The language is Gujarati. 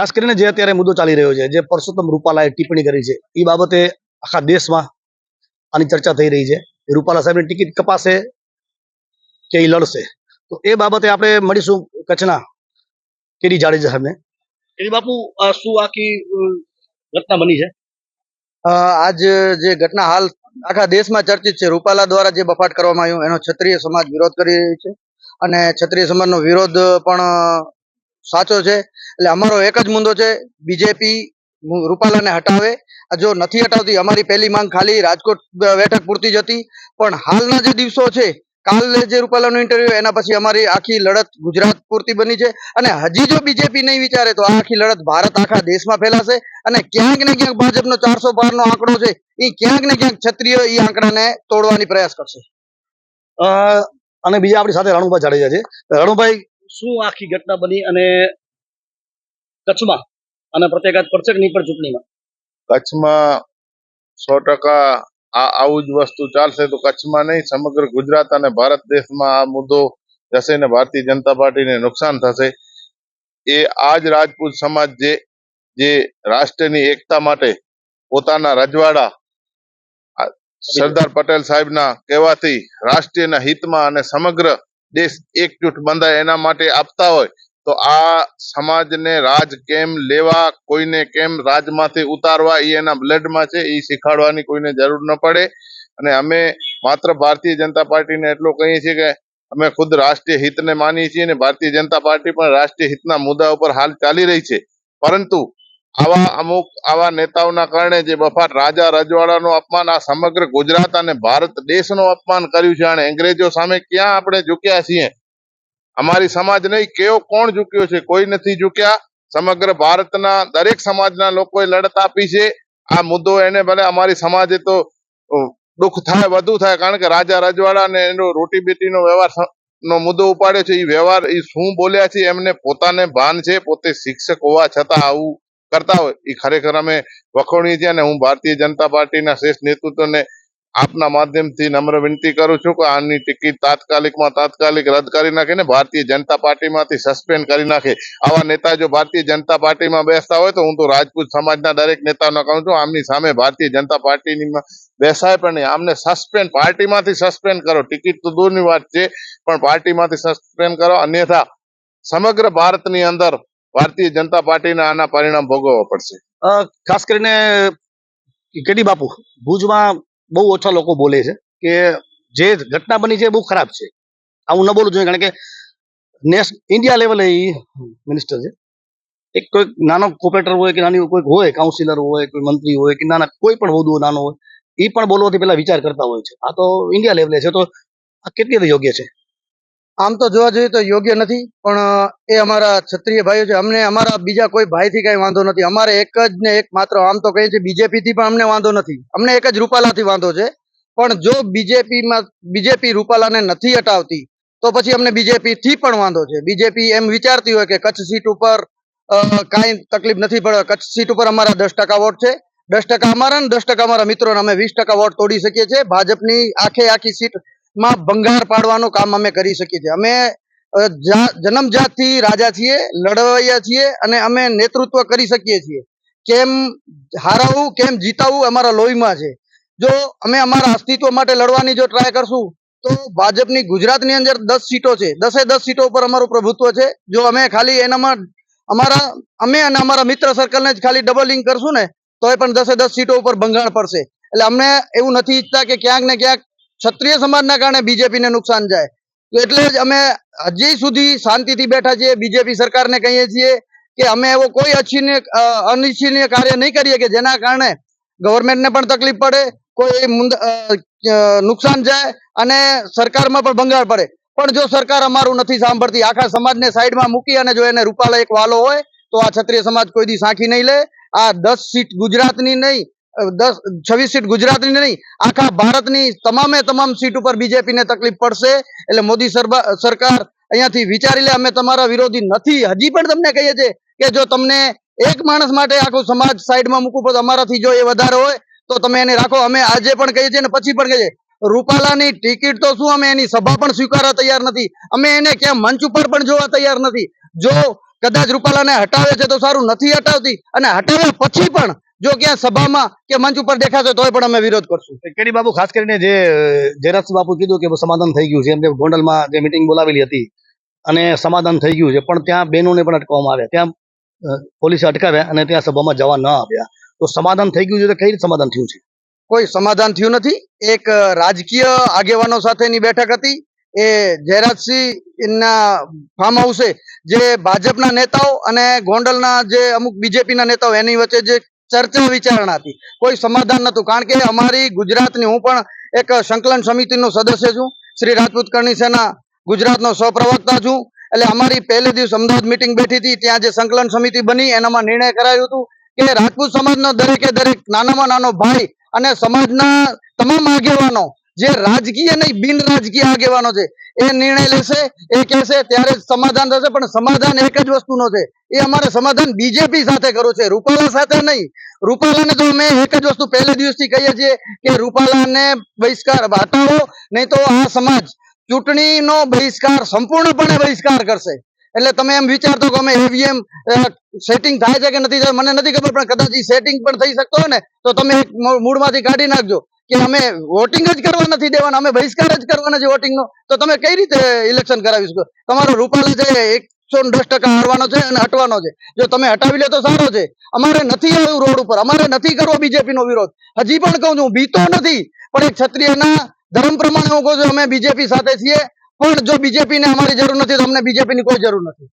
ખાસ કરીને જે અત્યારે મુદ્દો ચાલી રહ્યો છે જે પરસોત્તમ રૂપાલાએ ટિપ્પણી કરી છે એ બાબતે આખા દેશમાં આની ચર્ચા થઈ રહી છે. રૂપાલા સાહેબની ટિકિટ કપાશે કે એ લડશે? તો એ બાબતે આપણે મળીશું કચ્છના કેડી જાડેજા સાહેબને. કેડી બાપુ આ શું આખી ઘટના બની છે? અ, આજ જે ઘટના હાલ આખા દેશમાં ચર્ચિત છે. રૂપાલા દ્વારા જે બફાટ કરવામાં આવ્યું એનો ક્ષત્રિય સમાજ વિરોધ કરી રહ્યો છે. અને ક્ષત્રિય સમાજનો વિરોધ પણ સાચો છે. એટલે અમારો એક જ મુદ્દો છે બીજેપી રૂપાલાને હટાવે. જો નથી હટાવતી, અમારી પહેલી માંગ ખાલી રાજકોટ બેઠક પૂરતી જ હતી. પણ હાલના જે દિવસો છે, કાલે જે રૂપાલાનો ઇન્ટરવ્યુ એના પછી અમારી આખી લડત ગુજરાત પૂરતી બની છે. અને હજી જો બીજેપી નહીં વિચારે, તો આખી લડત ભારત આખા દેશમાં ફેલાશે. અને ક્યાંક ને ક્યાંક ભાજપનો ચારસો પાર નો આંકડો છે, એ ક્યાંક ને ક્યાંક ક્ષત્રિય એ આંકડાને તોડવાની પ્રયાસ કરશે. અને બીજા આપણી સાથે રણુભાઈ જાડેજા છે. રણુભાઈ શું આખી ઘટના બની અને કચ્છમાં અને પ્રત્યાઘાત પડશે કે નહીં પણ ચૂંટણીમાં? કચ્છમાં સો ટકા આ આવું જ વસ્તુ ચાલશે તો કચ્છમાં નહીં, સમગ્ર ગુજરાત અને ભારત દેશમાં આ મુદ્દો જશે ને ભારતીય જનતા પાર્ટીને નુકસાન થશે. એ આજ રાજપૂત સમાજ જે જે રાષ્ટ્રની એકતા માટે પોતાના રજવાડા સરદાર પટેલ સાહેબના કહેવાથી રાષ્ટ્રીયના હિતમાં અને સમગ્ર દેશ એકજૂટ બંધાય એના માટે આપતા હોય, તો આ સમાજને રાજ કેમ લેવા, કોઈને કેમ રાજમાંથી ઉતારવા એ એના બ્લડમાં છે એ શીખવાડવાની કોઈને જરૂર ન પડે. અને અમે માત્ર ભારતીય જનતા પાર્ટીને એટલું કહીએ છીએ કે અમે ખુદ રાષ્ટ્રીય હિતને માનીએ છીએ અને ભારતીય જનતા પાર્ટી પણ રાષ્ટ્રીય હિતના મુદ્દા ઉપર હાલ ચાલી રહી છે. પરંતુ આવા અમુક આવા નેતાઓના કારણે જે બફાટ રાજા રજવાડાનું અપમાન આ સમગ્ર ગુજરાત અને ભારત દેશનું અપમાન કર્યું છે અને અંગ્રેજો સામે ક્યાં આપણે ઝૂક્યા છીએ? અમારી સમાજ નહીં, કેવો કોણ ઝૂક્યો છે? કોઈ નથી ઝૂક્યા. સમગ્ર ભારતના દરેક સમાજના લોકોએ લડત આપી છે. આ મુદ્દો એને ભલે અમારી સમાજે તો દુઃખ થાય, વધુ થાય, કારણ કે રાજા રજવાડા ને એનો રોટી બેટીનો વ્યવહાર નો મુદ્દો ઉપાડ્યો છે. એ વ્યવહાર એ શું બોલ્યા છે? એમને પોતાને ભાન છે, પોતે શિક્ષક હોવા છતાં આવું કરતા હોય એ ખરેખર અમે વખોણી છીએ અને હું ભારતીય જનતા પાર્ટીના શ્રેષ્ઠ નેતૃત્વને આપના માધ્યમથી નમ્ર વિનંતી કરું છું કે આની ટિકિટ તાત્કાલિકમાં તાત્કાલિક રદ કરી નાખે ને ભારતીય જનતા પાર્ટીમાંથી સસ્પેન્ડ કરી નાખે. આવા નેતા જો ભારતીય જનતા પાર્ટીમાં બેસતા હોય તો હું તો રાજપૂત સમાજના દરેક નેતાઓને કહું છું, આમની સામે ભારતીય જનતા પાર્ટીની બેસાય પણ નહીં. આમને સસ્પેન્ડ, પાર્ટીમાંથી સસ્પેન્ડ કરો. ટિકિટ તો દૂરની વાત છે, પણ પાર્ટીમાંથી સસ્પેન્ડ કરો. અન્યથા સમગ્ર ભારતની અંદર ભારતીય જનતા પાર્ટીના આના પરિણામ ભોગવવા પડશે. ખાસ કરીને કેડી બાપુ, ભુજમાં બહુ ઓછા લોકો બોલે છે કે જે ઘટના બની છે બહુ ખરાબ છે. આવું ન બોલું જોઈએ કારણ કે નેશ, ઇન્ડિયા લેવલે એ મિનિસ્ટર છે. એક કોઈ નાનો કોપરેટર હોય કે નાની કોઈ હોય, કાઉન્સિલર હોય, કોઈ મંત્રી હોય કે નાના કોઈ પણ હોદ્દો નાનો હોય એ પણ બોલવાથી પહેલા વિચાર કરતા હોય છે. આ તો ઇન્ડિયા લેવલે છે, તો આ કેટલી યોગ્ય છે? આમ તો જોવા જોઈએ તો યોગ્ય નથી, પણ એ અમારા ક્ષત્રિય ભાઈઓ છે. અમને અમારા બીજા કોઈ ભાઈથી કાંઈ વાંધો નથી. અમારે એક જ ને એક માત્ર આમ તો કહીએ છીએ બીજેપીથી પણ અમને વાંધો નથી. અમને એક જ રૂપાલાથી વાંધો છે. પણ જો બીજેપીમાં, બીજેપી રૂપાલાને નથી હટાવતી, તો પછી અમને બીજેપીથી પણ વાંધો છે. બીજેપી એમ વિચારતી હોય કે કચ્છ સીટ ઉપર કાંઈ તકલીફ નથી પડે. કચ્છ સીટ ઉપર અમારા દસ ટકા વોટ છે. દસ ટકા અમારા ને દસ ટકા અમારા મિત્રોને અમે વીસ ટકા વોટ તોડી શકીએ છીએ. ભાજપની આખે આખી સીટ માં ભંગાર પાડવાનું કામ અમે કરી શકીએ છીએ. અમે જન્મજાતથી રાજા છીએ, લડવૈયા છીએ અને અમે નેતૃત્વ કરી શકીએ છીએ. કેમ હારાવવું કેમ જીતાવું અમારા લોહીમાં છે. જો અમે અમારા અસ્તિત્વ માટે લડવાની જો ટ્રાય કરશું, તો ભાજપની ગુજરાતની અંદર દસ સીટો છે. દસે દસ સીટો ઉપર અમારું પ્રભુત્વ છે. જો અમે ખાલી એનામાં, અમારા, અમે અને અમારા મિત્ર સર્કલને જ ખાલી ડબલિંગ કરશું ને તો એ પણ દસે દસ સીટો ઉપર ભંગાણ પડશે. એટલે અમને એવું નથી ઈચ્છતા કે ક્યાંક ને ક્યાંક ક્ષત્રિય સમાજના કારણે બીજેપીને નુકસાન જાય. તો એટલે જ અમે હજી સુધી શાંતિથી બેઠા છીએ. બીજેપી સરકારને કહીએ છીએ કે અમે એવો કોઈ અછીને અનિચ્છનીય કાર્ય નહીં કરીએ કે જેના કારણે ગવર્મેન્ટને પણ તકલીફ પડે, કોઈ નુકસાન જાય અને સરકારમાં પણ ભંગાર પડે. પણ જો સરકાર અમારું નથી સાંભળતી, આખા સમાજને સાઈડમાં મૂકી અને જો એને રૂપાલા એક વાલો હોય, તો આ ક્ષત્રિય સમાજ કોઈ દી સાંખી નહીં લે. આ દસ સીટ ગુજરાતની નહીં દસ, છવ્વીસ સીટ ગુજરાતની નહીં, આખા ભારતની તમામે તમામ સીટ ઉપર બીજેપીને તકલીફ પડશે. એટલે મોદી સરકાર અહીંયાથી વિચારી લે, અમે તમારા વિરોધી નથી. હજી પણ તમને કહીએ છીએ કે જો તમને એક માણસ માટે આખો સમાજ સાઈડમાં મૂકવું પડે, અમારાથી જો એ વધારે હોય, તો તમે એને રાખો. અમે આજે પણ કહીએ છીએ અને પછી પણ કહીએ. રૂપાલાની ટિકિટ તો શું અમે એની સભા પણ સ્વીકારવા તૈયાર નથી. અમે એને ક્યાં મંચ ઉપર પણ જોવા તૈયાર નથી. જો કદાચ રૂપાલાને હટાવે છે તો સારું, નથી હટાવતી અને હટાવ્યા પછી પણ જો ક્યાં સભામાં કે મંચ ઉપર દેખાશે તોય પણ અમે વિરોધ કરશું. કેડી બાપુ ખાસ કરીને જે જયરાજ બાપુ કીધું કે સમાધાન થઈ ગયું છે એમ કે ગોંડલમાં જે મિટિંગ બોલાવેલી હતી અને સમાધાન થઈ ગયું છે પણ ત્યાં બહેનોને પણ અટકાવવામાં આવ્યા. ત્યાં પોલીસે અટકાવ્યા અને ત્યાં સભામાં જવા ન આવ્યા. તો સમાધાન થઈ ગયું છે તો કઈ રીતે સમાધાન થયું છે? કોઈ સમાધાન થયું નથી. એક રાજકીય આગેવાનો સાથેની બેઠક હતી. એ જયરાજસિંહ ના ફાર્મ હાઉસે જે ભાજપના નેતાઓ અને ગોંડલના જે અમુક બીજેપીના નેતાઓ એની વચ્ચે જે ચર્ચા વિચારણા હતી કોઈ સમાધાન નતું કારણ કે અમારી ગુજરાતની હું પણ એક સંકલન સમિતિનો સદસ્ય છું. શ્રી રાજપૂત કરણી સેના ગુજરાતનો સહપ્રવક્તા છું. એટલે અમારી પહેલે દિવસ અમદાવાદ મિટિંગ બેઠી હતી. ત્યાં જે સંકલન સમિતિ બની, એનામાં નિર્ણય કરાયું હતું કે રાજપૂત સમાજનો દરેકે દરેક નાનામાં નાનો ભાઈ અને સમાજના તમામ આગેવાનો જે રાજકીય નહીં, બિન રાજકીય આગેવાનો છે. એ નિર્ણય લેશે, એ કહેશે, ત્યારે જ સમાધાન થશે, પણ સમાધાન એક જ વસ્તુનો છે. એ અમારે સમાધાન બીજેપી સાથે કરવું છે, રૂપાલા સાથે નહીં. રૂપાલાને તો અમે એક જ વસ્તુ પહેલે દિવસથી કહીએ છીએ કે રૂપાલાને બહિષ્કાર હટાવો, નહીં તો આ સમાજ ચૂંટણીનો બહિષ્કાર સંપૂર્ણપણે બહિષ્કાર કરશે. એટલે તમે એમ વિચારતો કે અમે ઈવીએમ સેટિંગ થાય છે કે નથી મને નથી ખબર, પણ કદાચ સેટિંગ પણ થઈ શકતો હોય ને, તો તમે મૂળમાંથી કાઢી નાખજો. કે અમે વોટિંગ જ કરવા નથી દેવાના, અમે બહિષ્કાર જ કરવાના છે વોટિંગનો તો તમે કઈ રીતે ઇલેક્શન કરાવી શકો? તમારો રૂપાલા છે એકસો દસ ટકા હારવાનો છે અને હટવાનો છે. જો તમે હટાવી લે તો સારો છે. અમારે નથી આવ્યું રોડ ઉપર. અમારે નથી કરવો બીજેપી નો વિરોધ. હજી પણ કહું છું બીતો નથી. પણ એક ક્ષત્રિયના ધર્મ પ્રમાણે હું કહું છું, અમે બીજેપી સાથે છીએ. પણ જો બીજેપી ને અમારી જરૂર નથી, તો અમને બીજેપી ની કોઈ જરૂર નથી.